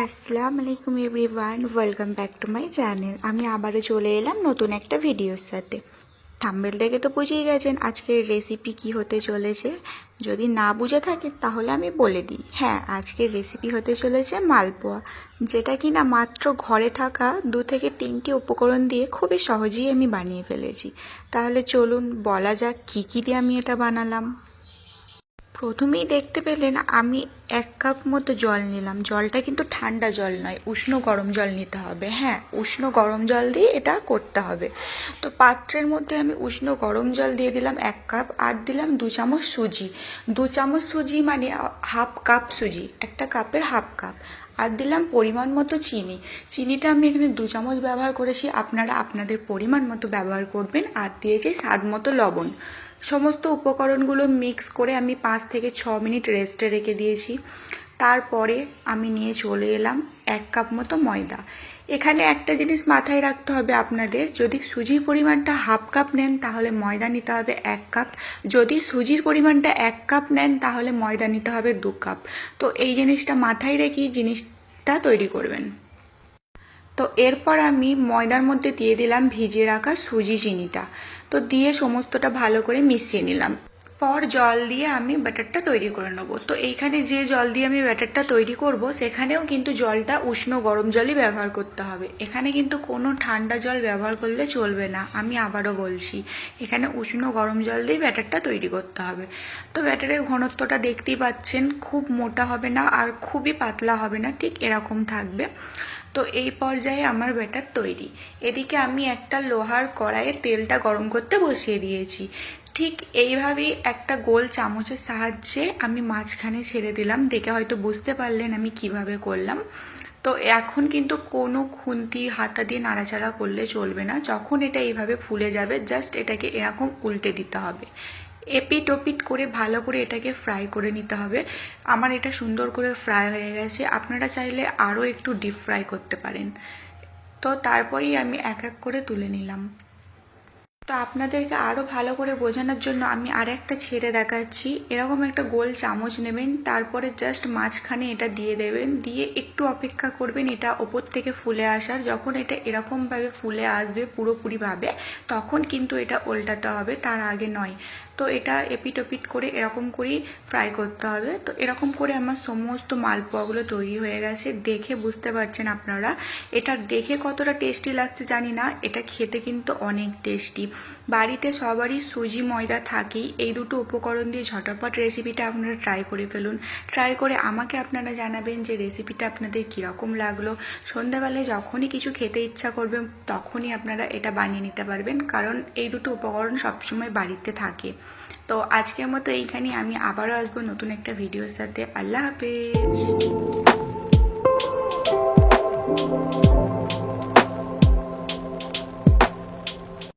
আসসালামু আলাইকুম everyone, welcome back to my channel. আমি আবারও চলে এলাম নতুন একটা ভিডিওর সাথে। থাম্বেল দেখে তো বুঝেই গেছেন আজকের রেসিপি কি হতে চলেছে। যদি না বুঝে থাকে তাহলে আমি বলে দিই। হ্যাঁ আজকের রেসিপি হতে চলেছে মালপোয়া, যেটা কি না মাত্র ঘরে থাকা দু থেকে তিনটি উপকরণ দিয়ে খুবই সহজেই আমি বানিয়ে ফেলেছি। তাহলে চলুন বলা যাক কী কী দিয়ে আমি এটা বানালাম। প্রথমেই দেখতে পেলেন আমি এক কাপ মতো জল নিলাম। জলটা কিন্তু ঠান্ডা জল নয়, উষ্ণ গরম জল নিতে হবে। হ্যাঁ উষ্ণ গরম জল দিয়ে এটা করতে হবে। তো পাত্রের মধ্যে আমি উষ্ণ গরম জল দিয়ে দিলাম এক কাপ আর দিলাম দু চামচ সুজি। দু চামচ সুজি মানে হাফ কাপ সুজি, একটা কাপের হাফ কাপ। আর দিলাম পরিমাণ মতো চিনি। চিনিটা আমি এখানে দু চামচ ব্যবহার করেছি। আপনারা আপনাদের পরিমাণ মতো ব্যবহার করবেন। আর দিয়েছি স্বাদ মতো লবণ। সমস্ত উপকরণগুলো মিক্স করে আমি পাঁচ থেকে ছ মিনিট রেস্টে রেখে দিয়েছি। তারপরে আমি নিয়ে চলে এলাম এক কাপ মতো ময়দা। এখানে একটা জিনিস মাথায় রাখতে হবে আপনাদের, যদি সুজির পরিমাণটা হাফ কাপ নেন তাহলে ময়দা নিতে হবে এক কাপ যদি সুজির পরিমাণটা এক কাপ নেন তাহলে ময়দা নিতে হবে দু কাপ তো এই জিনিসটা মাথায় রেখেই জিনিসটা তৈরি করবেন। তো এরপর আমি ময়দার মধ্যে দিয়ে দিলাম ভিজিয়ে রাখা সুজি চিনিটা। তো দিয়ে সমস্তটা ভালো করে মিশিয়ে নিলাম। পর জল দিয়ে আমি ব্যাটারটা তৈরি করে নেব। তো এইখানে যে জল দিয়ে আমি ব্যাটারটা তৈরি করব, সেখানেও কিন্তু জলটা উষ্ণ গরম জলই ব্যবহার করতে হবে। এখানে কিন্তু কোনো ঠান্ডা জল ব্যবহার করলে চলবে না, আমি আবারও বলছি। এখানে উষ্ণ গরম জল দিয়ে ব্যাটারটা তৈরি করতে হবে। তো ব্যাটারের ঘনত্বটা দেখতেই পাচ্ছেন, খুব মোটা হবে না আর খুবই পাতলা হবে না, ঠিক এরকম থাকবে। তো এই পর্যায়ে আমার ব্যাটার তৈরি। এদিকে আমি একটা লোহার কড়াইয়ে তেলটা গরম করতে বসিয়ে দিয়েছি। ঠিক এইভাবেই একটা গোল চামচের সাহায্যে আমি মাঝখানে ছেড়ে দিলাম। দেখে হয়তো বুঝতে পারলেন আমি কীভাবে করলাম। তো এখন কিন্তু কোনো খুন্তি, হাতা দিয়ে নাড়াচাড়া করলে চলবে না। যখন এটা এইভাবে ফুলে যাবে, জাস্ট এটাকে এরকম উল্টে দিতে হবে। এপিট ওপিট করে ভালো করে এটাকে ফ্রাই করে নিতে হবে। আমার এটা সুন্দর করে ফ্রাই হয়ে গেছে। আপনারা চাইলে আরও একটু ডিপ ফ্রাই করতে পারেন। তো তারপরেই আমি এক এক করে তুলে নিলাম। তো আপনাদেরকে আরও ভালো করে বোঝানোর জন্য আমি আর একটা ছেড়ে দেখাচ্ছি। এরকম একটা গোল চামচ নেবেন, তারপরে জাস্ট মাঝখানে এটা দিয়ে দেবেন। দিয়ে একটু অপেক্ষা করবেন এটা ওপর থেকে ফুলে আসার। যখন এটা এরকমভাবে ফুলে আসবে পুরোপুরিভাবে, তখন কিন্তু এটা উল্টাতে হবে, তার আগে নয়। তো এটা এপিট ওপিট করে এরকম করেই ফ্রাই করতে হবে। তো এরকম করে আমার সমস্ত মালপোয়াগুলো তৈরি হয়ে গেছে। দেখে বুঝতে পারছেন আপনারা, এটা দেখে কতটা টেস্টি লাগছে জানি না, এটা খেতে কিন্তু অনেক টেস্টি বাড়িতে সবারই সুজি ময়দা থাকেই, এই দুটো উপকরণ দিয়ে ঝটপট রেসিপিটা আপনারা ট্রাই করে ফেলুন। ট্রাই করে আমাকে আপনারা জানাবেন যে রেসিপিটা আপনাদের কীরকম লাগল। সন্ধ্যাবেলায় যখনই কিছু খেতে ইচ্ছা করবে তখনই আপনারা এটা বানিয়ে নিতে পারবেন, কারণ এই দুটো উপকরণ সবসময় বাড়িতে থাকে। তো আজকের মতো এইখানে আমি আবারও আসব নতুন একটা ভিডিওর সাথে। আল্লাহ হাফেজ।